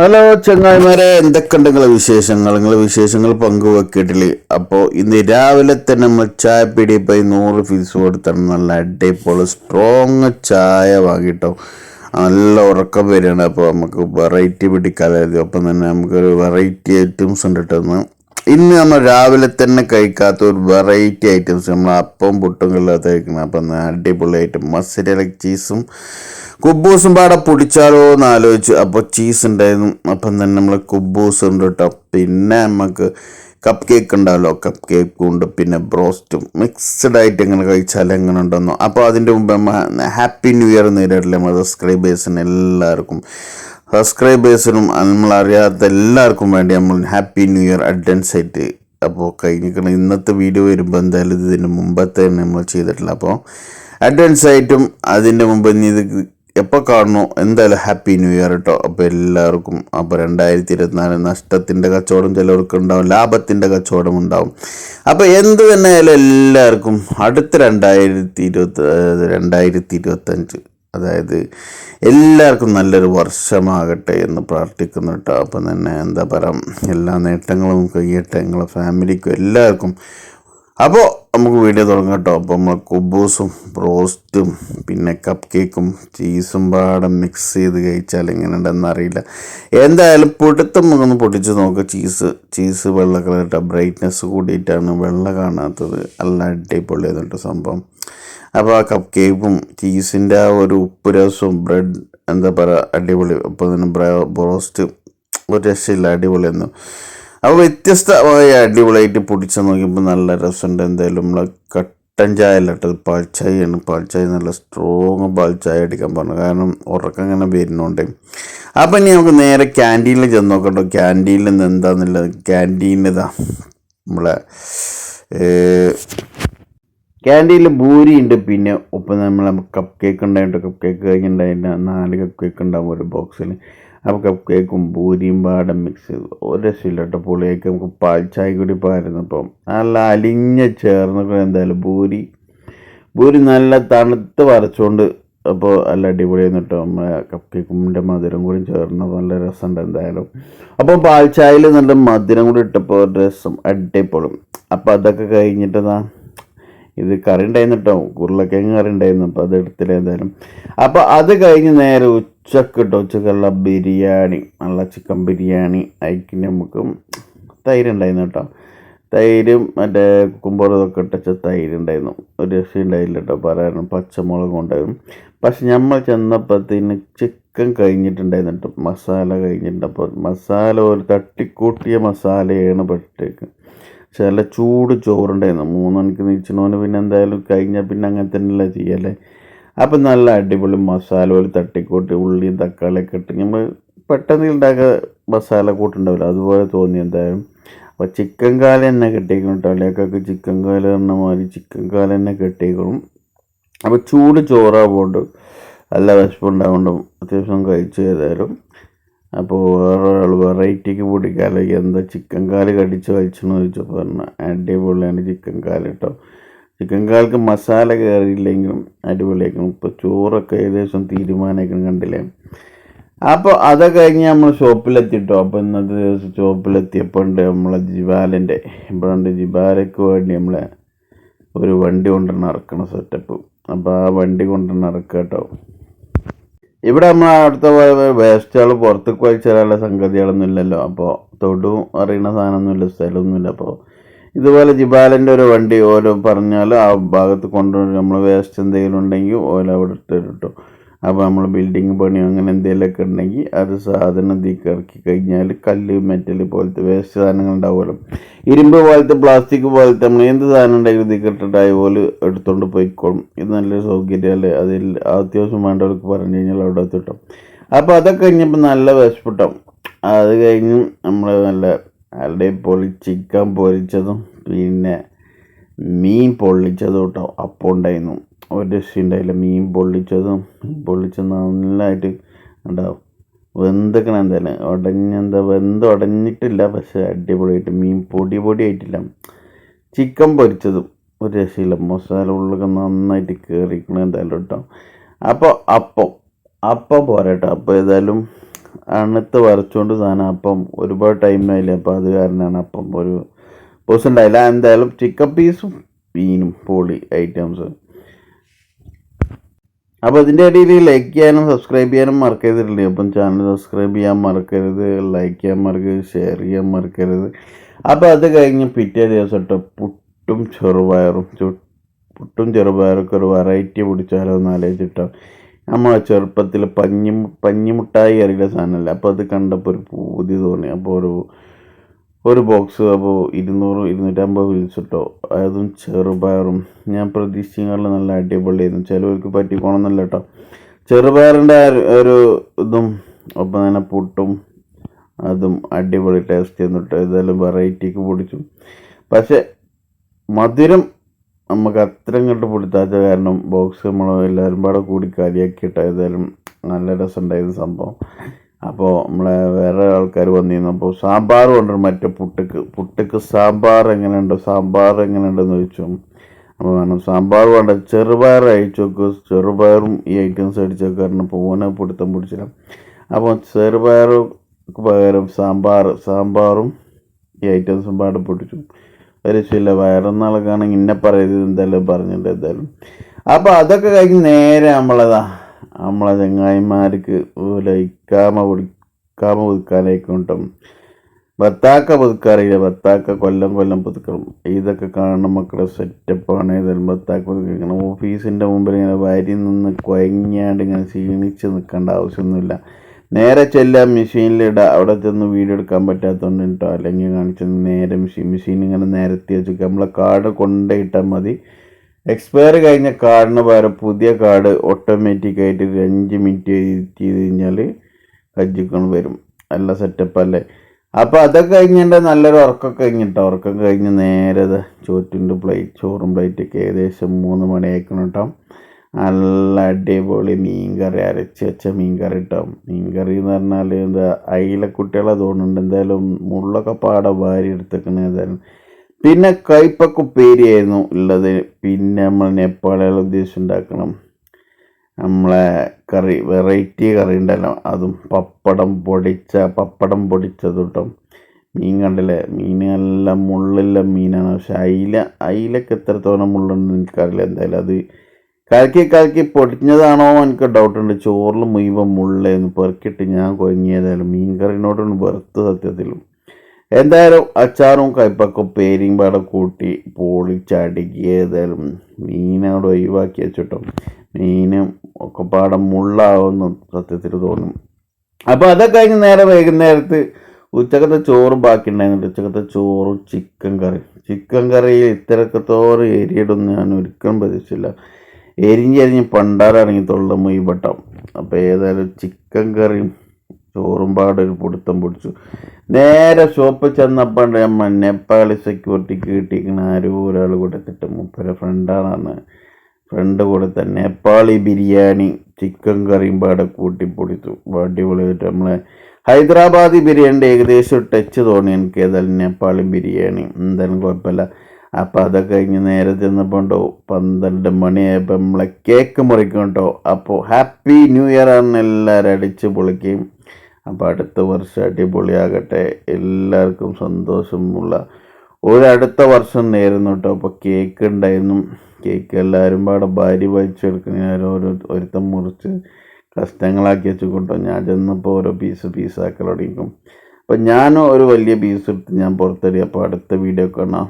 Hello ചങ്ങായിമാരെ എന്തൊക്കെയുണ്ട് നിങ്ങളെ വിശേഷങ്ങൾ? നിങ്ങളെ വിശേഷങ്ങൾ പങ്കുവെക്കിട്ടില്ല അപ്പോൾ ഇന്ന് രാവിലെ തന്നെ നമ്മൾ ചായ പിടി പോയി നൂറ് ഫീസ് കൊടുത്താണ് നല്ല അടിപൊളി സ്ട്രോങ് ചായ വാങ്ങിട്ടോ. നല്ല ഉറക്കം വരികയാണ്. അപ്പോൾ നമുക്ക് വെറൈറ്റി പിടിക്കാതായിരുന്നു അപ്പം തന്നെ നമുക്കൊരു വെറൈറ്റി ഐറ്റംസ് ഉണ്ട് കിട്ടുന്നു ഇന്ന്. നമ്മൾ രാവിലെ തന്നെ കഴിക്കാത്ത ഒരു വെറൈറ്റി ഐറ്റംസ് നമ്മൾ അപ്പം പുട്ടും കല്ലാത്ത കഴിക്കണം അപ്പം അടിപൊളി ഐറ്റം മസരലക് ചീസും കുബൂസും പാടെ പൊടിച്ചാലോ എന്ന് ആലോചിച്ച്. അപ്പോൾ ചീസ് ഉണ്ടായിരുന്നു. അപ്പം തന്നെ നമ്മൾ കുബൂസ് ഉണ്ട് കേട്ടോ പിന്നെ നമുക്ക് കപ്പ് കേക്ക് ഉണ്ടാവല്ലോ. കപ്പ് കേക്കും ഉണ്ട്. പിന്നെ ബ്രോസ്റ്റും മിക്സ്ഡ് ആയിട്ട് എങ്ങനെ കഴിച്ചാൽ എങ്ങനെ ഉണ്ടെന്നോ. അപ്പോൾ അതിന്റെ മുമ്പ് നമ്മൾ ഹാപ്പി ന്യൂ ഇയർ നേരിടില്ലേ നമ്മൾ സബ്സ്ക്രൈബേഴ്സിന് എല്ലാവർക്കും. സബ്സ്ക്രൈബേഴ്സിനും നമ്മളറിയാത്ത എല്ലാവർക്കും വേണ്ടി നമ്മൾ ഹാപ്പി ന്യൂ ഇയർ അഡ്വാൻസ് ആയിട്ട് അപ്പോൾ കഴിഞ്ഞിരിക്കണം ഇന്നത്തെ വീഡിയോ വരുമ്പോൾ എന്തായാലും ഇതിന് മുമ്പത്തെ നമ്മൾ ചെയ്തിട്ടില്ല അപ്പോൾ അഡ്വാൻസ് ആയിട്ടും അതിന്റെ മുമ്പ് ഇനി ഇത് എപ്പോൾ കാണണോ എന്തായാലും ഹാപ്പി ന്യൂ ഇയർ കേട്ടോ അപ്പോൾ എല്ലാവർക്കും അപ്പോൾ രണ്ടായിരത്തി ഇരുപത്തിനാല് നഷ്ടത്തിന്റെ കച്ചവടം ചിലവർക്ക് ഉണ്ടാവും ലാഭത്തിന്റെ കച്ചവടം ഉണ്ടാവും. അപ്പോൾ എന്ത് തന്നെ ആയാലും എല്ലാവർക്കും അടുത്ത രണ്ടായിരത്തി ഇരുപത്തി രണ്ടായിരത്തി ഇരുപത്തഞ്ച് അതായത് എല്ലാവർക്കും നല്ലൊരു വർഷമാകട്ടെ എന്ന് പ്രാർത്ഥിക്കുന്നു കേട്ടോ അപ്പം തന്നെ എന്താ പറയുക എല്ലാ നേട്ടങ്ങളും കഴിയട്ടെ നിങ്ങളെ ഫാമിലിക്കും എല്ലാവർക്കും. അപ്പോൾ നമുക്ക് വീഡിയോ തുടങ്ങാം കേട്ടോ. അപ്പോൾ നമ്മൾ കുബൂസും ബ്രോസ്റ്റും പിന്നെ കപ്പ് കേക്കും ചീസും പാടം മിക്സ് ചെയ്ത് കഴിച്ചാൽ എങ്ങനെ ഉണ്ടെന്ന് അറിയില്ല. എന്തായാലും പൊടുത്തം നമുക്കൊന്ന് പൊട്ടിച്ച് നോക്കുക ചീസ് ചീസ് വെള്ള കളർ കേട്ടോ ബ്രൈറ്റ്നെസ് കൂടിയിട്ടാണ് വെള്ള കാണാത്തത്. നല്ല അടിപൊളി സംഭവം. അപ്പോൾ ആ കപ്പ് കേക്കും ചീസിന്റെ ആ ഒരു ഉപ്പ് രസവും ബ്രെഡ് എന്താ പറയുക അടിപൊളി. അപ്പോൾ തന്നെ ബ്രോസ്റ്റ് ഒരു രക്ഷയില്ല അടിപൊളിയായിരുന്നു അപ്പോൾ വ്യത്യസ്തമായ അടിപൊളിയായിട്ട് പൊടിച്ച് നോക്കിയപ്പോൾ നല്ല രസമുണ്ട്. എന്തായാലും നമ്മൾ കട്ടൻ ചായ അല്ല കേട്ടോ പാൽച്ചായയാണ് പാൽച്ചായ നല്ല സ്ട്രോങ് പാൽച്ചായ അടിക്കാൻ പറഞ്ഞു. കാരണം ഉറക്കം ഇങ്ങനെ വരുന്നുണ്ട്. അപ്പം ഇനി നമുക്ക് നേരെ ക്യാന്റീനിൽ ചെന്ന് നോക്കട്ടോ. ക്യാന്റീനിൽ നിന്ന് എന്താണെന്നുള്ളത് ക്യാന്റീനിതാ നമ്മളെ ക്യാന്റീനിൽ ഉണ്ട്. പിന്നെ ഒപ്പം നമ്മളെ കപ്പ് കേക്ക് ഉണ്ടായിട്ട് കപ്പ് കേക്ക് കഴിഞ്ഞിട്ടുണ്ടായിട്ട് നാല് കപ്പ് കേക്ക് ഉണ്ടാവും ഒരു ബോക്സിൽ അപ്പോൾ കപ്പ് കേക്കും ഭൂരിയും പാടം മിക്സ് ചെയ്തു. ഒരു രക്ഷയില്ല കേട്ടോ പുളിയൊക്കെ നമുക്ക് പാൽച്ചായ കൂടി പാരുന്നു അപ്പം നല്ല അലിഞ്ഞ ചേർന്ന് എന്തായാലും ഭൂരി ഭൂരി നല്ല തണുത്ത് വരച്ചുകൊണ്ട് അപ്പോൾ നല്ല അടിപൊളിയായിരുന്നു കേട്ടോ. നമ്മളെ കപ്പ് കേക്കിന്റെ മധുരം കൂടി ചേർന്ന് നല്ല രസമുണ്ട് എന്തായാലും. അപ്പോൾ പാൽച്ചായയിൽ നല്ല മധുരം കൂടി ഇട്ടപ്പോൾ രസം അടിപൊളും. അപ്പോൾ അതൊക്കെ കഴിഞ്ഞിട്ടതാ ഇത് കറി ഉണ്ടായിരുന്നു കേട്ടോ. ഉരുളക്കിഴങ്ങ് കറി ഉണ്ടായിരുന്നു. അപ്പോൾ അത് എടുത്തില്ല എന്തായാലും. അപ്പോൾ അത് കഴിഞ്ഞ് നേരെ ഉച്ചയ്ക്ക് കേട്ടോ ഉച്ചക്കുള്ള ബിരിയാണി. നല്ല ചിക്കൻ ബിരിയാണി. അയക്കി നമുക്ക് തൈര് ഉണ്ടായിരുന്നു കേട്ടോ. തൈരും മറ്റേ കുക്കുമ്പോറും ഇതൊക്കെ ഇട്ടച്ച തൈര് ഉണ്ടായിരുന്നു ഒരു രക്ഷ ഉണ്ടായില്ല കേട്ടോ പറയാനും. പച്ചമുളകും ഉണ്ടായിരുന്നു. പക്ഷെ നമ്മൾ ചെന്നപ്പോഴത്തേന് ചിക്കൻ കഴിഞ്ഞിട്ടുണ്ടായിരുന്നു കേട്ടോ. മസാല കഴിഞ്ഞിട്ടുണ്ട് അപ്പോൾ മസാല ഒരു തട്ടിക്കൂട്ടിയ മസാലയാണ് പെട്ടേക്ക്. നല്ല ചൂട് ചോറുണ്ടായിരുന്നു. മൂന്ന് മണിക്ക് നീച്ചണോന് പിന്നെ എന്തായാലും കഴിഞ്ഞാൽ പിന്നെ അങ്ങനെ തന്നെയല്ലേ ചെയ്യല്ലേ? അപ്പം നല്ല അടിപൊളി മസാല പോലെ തട്ടിക്കൂട്ടി ഉള്ളിയും തക്കാളിയൊക്കെ ഇട്ട് നമ്മൾ പെട്ടെന്ന് ഉണ്ടാക്കുക മസാല കൂട്ടുണ്ടാവില്ല. അതുപോലെ തോന്നി എന്തായാലും. അപ്പോൾ ചിക്കൻ കാല തന്നെ കെട്ടിക്കണം കേട്ടോ ചിക്കൻ കാല പറഞ്ഞ മാതിരി ചിക്കൻ കാല തന്നെ കെട്ടിക്കണം അപ്പോൾ ചൂട് ചോറാവുകൊണ്ട് നല്ല വിശപ്പുണ്ടാവുകൊണ്ടും അത്യാവശ്യം കഴിച്ച് ഏതായാലും. അപ്പോൾ വേറൊരാൾ വെറൈറ്റിക്ക് പൊടിക്കാലോ എന്താ ചിക്കൻ കാൽ കടിച്ച് കഴിച്ചെന്ന് ചോദിച്ചപ്പോൾ പറഞ്ഞാൽ അടിപൊളിയാണ് ചിക്കൻ കാൽ കേട്ടോ ചിക്കൻ കാൽക്ക് മസാല കയറിയില്ലെങ്കിലും അടിപൊളിയാക്കണം ഇപ്പോൾ ചോറൊക്കെ ഏകദേശം തീരുമാനമായിരിക്കണം കണ്ടില്ലേ? അപ്പോൾ അതൊക്കെ കഴിഞ്ഞ് നമ്മൾ ഷോപ്പിലെത്തിട്ടോ. അപ്പോൾ ഇന്നത്തെ ദിവസം ഷോപ്പിലെത്തിയപ്പോൾ ഉണ്ട് നമ്മളെ ജിബാലിന്റെ. ഇപ്പോഴുണ്ട് ജിബാലയ്ക്ക് വേണ്ടി നമ്മളെ ഒരു വണ്ടി കൊണ്ടുവന്ന് ഇറക്കണം സെറ്റപ്പ് അപ്പോൾ ആ വണ്ടി കൊണ്ടുവന്ന് ഇറക്കുക കേട്ടോ. ഇവിടെ നമ്മൾ അവിടുത്തെ വേസ്റ്റുകൾ പുറത്തേക്ക് വലിച്ചാലുള്ള സംഗതികളൊന്നും ഇല്ലല്ലോ. അപ്പോൾ തൊടും അറിയുന്ന സാധനമൊന്നുമില്ല സ്ഥലമൊന്നുമില്ല. അപ്പോൾ ഇതുപോലെ ജിബാലിന്റെ ഒരു വണ്ടി ഓല പറഞ്ഞാൽ ആ ഭാഗത്ത് കൊണ്ടുവരും നമ്മൾ വേസ്റ്റ് എന്തെങ്കിലും ഉണ്ടെങ്കിൽ ഓല അവിടെ ഇട്ടിട്ടോ അപ്പോൾ നമ്മൾ ബിൽഡിങ് പണിയോ അങ്ങനെ എന്തെങ്കിലുമൊക്കെ ഉണ്ടെങ്കിൽ അത് സാധനം തീക്ക് ഇറക്കി കഴിഞ്ഞാൽ കല്ല് മെറ്റൽ പോലത്തെ വേസ്റ്റ് സാധനങ്ങൾ ഉണ്ടാവുമല്ലോ. ഇരുമ്പ് പോലത്തെ പ്ലാസ്റ്റിക് പോലത്തെ നമ്മൾ എന്ത് സാധനം ഉണ്ടെങ്കിലും ഇതിക്ക് പോലും പോലെ എടുത്തുകൊണ്ട് പോയിക്കോളും. ഇത് നല്ലൊരു സൗകര്യമല്ലേ അതിൽ അത്യാവശ്യം വേണ്ടവർക്ക് പറഞ്ഞു കഴിഞ്ഞാൽ അവിടെ എത്തിട്ടും. അപ്പോൾ അതൊക്കെ കഴിഞ്ഞപ്പോൾ നല്ല വിശപ്പിട്ടും. അത് കഴിഞ്ഞ് നമ്മൾ നല്ല ആരുടെ പൊളി ചിക്കൻ പൊരിച്ചതും പിന്നെ മീൻ പൊള്ളിച്ചതും കേട്ടോ അപ്പം ഉണ്ടായിരുന്നു ഒരു രക്ഷയുണ്ടായില്ല. മീൻ പൊള്ളിച്ചതും പൊള്ളിച്ചത് നന്നായിട്ട് ഉണ്ടാവും വെന്തൊക്കെ എന്തായാലും. ഉടഞ്ഞ എന്താ വെന്ത് ഉടഞ്ഞിട്ടില്ല. പക്ഷെ അടിപൊളിയായിട്ട് മീൻ പൊടി പൊടി ആയിട്ടില്ല. ചിക്കൻ പൊരിച്ചതും ഒരു രക്ഷയില്ല. മസാല ഉള്ളൊക്കെ നന്നായിട്ട് കയറിക്കണം എന്തായാലും കേട്ടോ അപ്പോൾ അപ്പം അപ്പം പോരാട്ടോ. അപ്പോൾ ഏതായാലും അണുത്ത് വരച്ചുകൊണ്ട് സാധനം അപ്പം ഒരുപാട് ടൈം ആയില്ലേ അപ്പം അത് കാരണമാണ് അപ്പം ഒരു പോസ് ഉണ്ടായില്ല എന്തായാലും ചിക്കൻ പീസും മീനും പൊളി ഐറ്റംസ് അപ്പോൾ ഇതിന്റെ ഇടയിൽ ലൈക്ക് ചെയ്യാനും സബ്സ്ക്രൈബ് ചെയ്യാനും മറക്കരുതില്ലേ? അപ്പം ചാനൽ സബ്സ്ക്രൈബ് ചെയ്യാൻ മറക്കരുത് ലൈക്ക് ചെയ്യാൻ മറക്കരുത് ഷെയർ ചെയ്യാൻ മറക്കരുത്. അപ്പോൾ അത് കഴിഞ്ഞ് പിറ്റേ ദിവസം ഇട്ട് പുട്ടും ചെറുപയറും പുട്ടും ചെറുപയറൊക്കെ ഒരു വെറൈറ്റി പിടിച്ചാലോ എന്ന് ആലോചിച്ചിട്ടോ നമ്മളെ ചെറുപ്പത്തിൽ പഞ്ഞി പഞ്ഞിമുട്ടായി അറിയുന്ന സാധനമല്ല? അപ്പോൾ അത് കണ്ടപ്പോൾ ഒരു പൂതി തോന്നി. അപ്പോൾ ഒരു ഒരു ബോക്സ് അപ്പോൾ ഇരുന്നൂറ് ഇരുന്നൂറ്റമ്പത് വിളിച്ചിട്ടോ അതും ചെറുപയറും. ഞാൻ പ്രതീക്ഷിക്കാനുള്ള നല്ല അടിപൊളിയായിരുന്നു. ചിലവർക്ക് പറ്റിക്കോണമെന്നല്ല കേട്ടോ ചെറുപയറിന്റെ ഒരു- ഇതും ഒപ്പം തന്നെ പുട്ടും അതും അടിപൊളി ടേസ്റ്റ് ചെയ്യുന്നുണ്ട് ഏതായാലും വെറൈറ്റിക്ക് പൊടിച്ചു. പക്ഷേ മധുരം നമുക്ക് അത്ര ഇങ്ങോട്ട് പൊളിത്താത്ത കാരണം ബോക്സ് നമ്മൾ എല്ലാവരും പാടെ കൂടി കരിയാക്കിയിട്ട് ഏതായാലും നല്ല രസമുണ്ടായിരുന്നു സംഭവം. അപ്പോൾ നമ്മളെ വേറെ ആൾക്കാർ വന്നിരുന്നു. അപ്പോൾ സാമ്പാർ കൊണ്ടുവരും മറ്റേ പുട്ടുക്ക് പുട്ടുക്ക് സാമ്പാർ എങ്ങനെയുണ്ട് സാമ്പാർ എങ്ങനെയുണ്ടെന്ന് ചോദിച്ചു. അപ്പോൾ വേണം സാമ്പാർ വേണ്ട ചെറുപയർ അയച്ചു നോക്ക് ചെറുപയറും ഈ ഐറ്റംസ് അടിച്ചു കാരണം പൂവനെ പിടുത്തം പിടിച്ചില്ല. അപ്പോൾ ചെറുപയർക്ക് പകരം സാമ്പാർ സാമ്പാറും ഈ ഐറ്റംസും പാടെ പൊട്ടിച്ചു ഒരു ചില വയറന്നാളൊക്കെയാണെങ്കിൽ ഇന്നെ പറയരുത് എന്തായാലും പറഞ്ഞിട്ട് എന്തായാലും. അപ്പോൾ അതൊക്കെ കഴിഞ്ഞ് നേരെ നമ്മളതാ നമ്മളെ ചങ്ങായിമാർക്ക് ലൈക്കാമ പൊടിക്കാമ പുതുക്കാനായിക്കോട്ടും ബത്താക്ക പുതുക്കാറില്ല ബത്താക്ക കൊല്ലം കൊല്ലം പുതുക്കണം. ഇതൊക്കെ കാണുന്ന മക്കളുടെ സെറ്റപ്പാണ്. ഏതായാലും ബത്താക്ക പുതുക്കണം ഓഫീസിന്റെ മുമ്പിൽ ഇങ്ങനെ വരി നിന്ന് കുഴങ്ങിയാണ്ട് ഇങ്ങനെ ക്ഷീണിച്ച് നിൽക്കേണ്ട ആവശ്യമൊന്നുമില്ല. നേരെ ചെല്ലാം മെഷീനിലിടുക അവിടെ ചെന്ന് വീഡിയോ എടുക്കാൻ പറ്റാത്തതുകൊണ്ട് കേട്ടോ. അല്ലെങ്കിൽ കാണിച്ചത് നേരെ മെഷീൻ മെഷീൻ ഇങ്ങനെ നിരത്തി വെച്ചിട്ട് നമ്മളെ കാർഡ് കൊണ്ടുപോയിട്ടാൽ മതി. എക്സ്പയർ കഴിഞ്ഞ കാർഡിന് പകരം പുതിയ കാർഡ് ഓട്ടോമാറ്റിക്കായിട്ട് ഒരു അഞ്ച് മിനിറ്റ് ചെയ്ത് കഴിഞ്ഞാൽ കജ്ജിക്കൊണ്ട് വരും. നല്ല സെറ്റപ്പ് അല്ലേ? അപ്പോൾ അതൊക്കെ കഴിഞ്ഞിട്ട് നല്ലൊരു ഉറക്കമൊക്കെ കഴിഞ്ഞിട്ടോ ഉറക്കം കഴിഞ്ഞ് നേരെ ചോറ്റിന്റെ പ്ലേറ്റ് ചോറും പ്ലേറ്റൊക്കെ ഏകദേശം മൂന്ന് മണിയാക്കണം കേട്ടോ. നല്ല അടിപൊളി മീൻ കറി അരച്ച് വെച്ച മീൻ കറി മീൻകറി മീൻ കറി എന്ന് പറഞ്ഞാൽ എന്താ അയില കുട്ടികളെ തോന്നുന്നുണ്ട് എന്തായാലും മുള്ളൊക്കെ പാടെ വാരി എടുത്തേക്കണ ഏതായാലും പിന്നെ കയ്പക്ക ഉപ്പേരിയായിരുന്നു ഉള്ളത്. പിന്നെ നമ്മൾ നേപ്പാളികൾ ഉദ്ദേശിച്ചുണ്ടാക്കണം. നമ്മളെ കറി വെറൈറ്റി കറി ഉണ്ടല്ലോ അതും പപ്പടം പൊടിച്ച പപ്പടം പൊടിച്ചത് കേട്ടോ മീൻ കണ്ടില്ലേ മീൻ നല്ല മീനാണ്. പക്ഷെ അയില അയിലൊക്കെ എത്രത്തോളം മുള്ളുണ്ടെന്ന് എനിക്കറിയില്ല എന്തായാലും അത് കലക്കി കലക്കി പൊടിഞ്ഞതാണോ എനിക്ക് ഡൗട്ട് ഉണ്ട്. ചോറിൽ മുഴുവൻ മുള്ളേന്ന് പെറുക്കിട്ട് ഞാൻ കുഴങ്ങിയതായാലും മീൻ കറിനോടാണ് വെറുത്ത് സത്യത്തിലും. എന്തായാലും അച്ചാറും കയ്പൊക്കെ പേരിയും പാടെ കൂട്ടി പൊളിച്ചടുക്കിയതായാലും മീനോട് ഒഴിവാക്കി വെച്ചിട്ടും. മീനും ഒക്കെ പാടെ മുള്ളാവുന്നു സത്യത്തിൽ തോന്നും. അപ്പോൾ അതൊക്കെ കഴിഞ്ഞ് നേരെ വൈകുന്നേരത്ത് ഉച്ചക്കത്തെ ചോറ് ബാക്കി ഉണ്ടായിരുന്നു ഉച്ചക്കത്തെ ചോറും ചിക്കൻ കറി ചിക്കൻ കറിയിൽ ഇത്തരക്കത്തോറ് എരിയിടൊന്നും ഞാൻ ഒരിക്കലും പ്രതീക്ഷിച്ചില്ല. എരിഞ്ഞെരിഞ്ഞ് പണ്ടാറാണെങ്കിൽ തൊള്ള മൊയ്പട്ടം അപ്പോൾ ഏതായാലും ചിക്കൻ കറിയും ചോറും പാടൊരു പൊടുത്തം പിടിച്ചു. നേരെ ഷോപ്പിൽ ചെന്നപ്പോൾ നമ്മൾ നേപ്പാളി സെക്യൂരിറ്റിക്ക് കിട്ടിയിരിക്കുന്ന ആരോ ഒരാൾ കൊടുത്തിട്ട് മുപ്പര ഫ്രണ്ടാണെന്ന് ഫ്രണ്ട് കൊടുത്ത നേപ്പാളി ബിരിയാണി ചിക്കൻ കറിയും പാടെ കൂട്ടി പൊടിച്ചു. അടിപൊളിയായിട്ട് നമ്മളെ ഹൈദരാബാദി ബിരിയാണിന്റെ ഏകദേശം ടച്ച് തോന്നി എനിക്ക്. ഏതായാലും നേപ്പാളി ബിരിയാണി. എന്തായാലും കുഴപ്പമില്ല. അപ്പോൾ അതൊക്കെ കഴിഞ്ഞ് നേരെ ചെന്നപ്പോൾ ഉണ്ടോ പന്ത്രണ്ട് മണിയായപ്പോൾ നമ്മളെ കേക്ക് മുറിക്കും കേട്ടോ അപ്പോൾ ഹാപ്പി ന്യൂ ഇയർ ആണ് എല്ലാവരും അടിച്ച് പൊളിക്കുകയും അപ്പോൾ അടുത്ത വർഷം അടിപൊളിയാകട്ടെ. എല്ലാവർക്കും സന്തോഷമുള്ള ഒരു അടുത്ത വർഷം നേരുന്നു കേട്ടോ. അപ്പോൾ കേക്ക് ഉണ്ടായിരുന്നു. കേക്ക് എല്ലാവരും പാടെ ഭാര്യ വലിച്ചെടുക്കുന്ന ഓരോ ഒരുത്തം മുറിച്ച് കഷ്ടങ്ങളാക്കി വെച്ച് കൊണ്ടോ ഞാൻ ചെന്നപ്പോൾ ഓരോ പീസ് പീസാക്കൽ തുടങ്ങിക്കും. അപ്പോൾ ഞാനും ഒരു വലിയ പീസ് എടുത്ത് ഞാൻ പുറത്തടി. അപ്പോൾ അടുത്ത വീഡിയോ കാണാം.